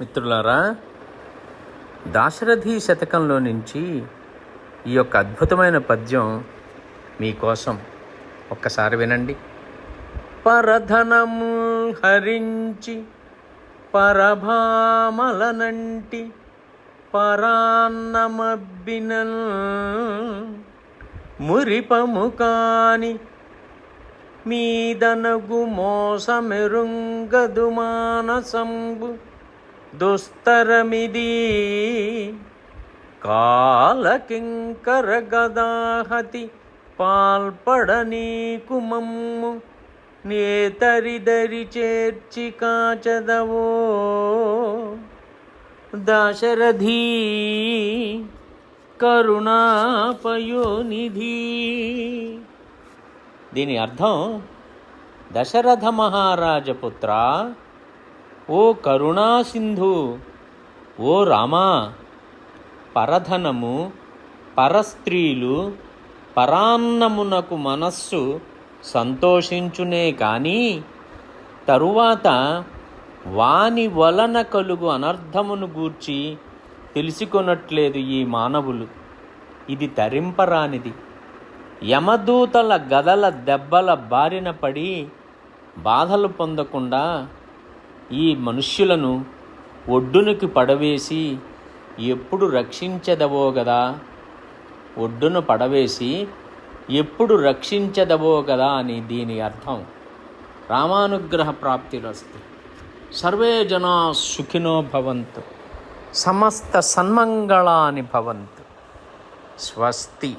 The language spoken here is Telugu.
మిత్రులారా దాశరథి శతకంలో నుంచి ఈ యొక్క అద్భుతమైన పద్యం మీకోసం ఒక్కసారి వినండి. పరధనము హరించి పరభామలనంటి పరాన్నమబ్బినల్ మురిపము కాని మీదనగు మోసమెరుంగదు మానసంబు దుస్తరమిది కాలకింకర గదాహతి పాల్పడనీకు మమ్ము. నేతరిదరి చేర్చి కాచదవో. దాశరథీ కరుణాపయోనిధి. దీని అర్థం దశరథ మహారాజపుత్ర ఓ కరుణా సింధు ఓ రామా పరధనము పరస్త్రీలు పరాన్నమునకు మనస్సు సంతోషించునే కానీ తరువాత వాని వలన కలుగు అనర్థమును గూర్చి తెలుసుకొనట్లేదు ఈ మానవులు. ఇది తరింపరానిది. యమదూతల గదల దెబ్బల బారిన పడి బాధలు పొందకుండా ఈ మనుష్యులను ఒడ్డునికి పడవేసి ఎప్పుడు రక్షించదవో గదా? ఒడ్డున పడవేసి ఎప్పుడు రక్షించదవో గదా అని దీని అర్థం. రామానుగ్రహ ప్రాప్తిరస్తు సర్వే జనా సుఖినో భవంతు. సమస్త సన్మంగళాని భవంతు. స్వస్తి.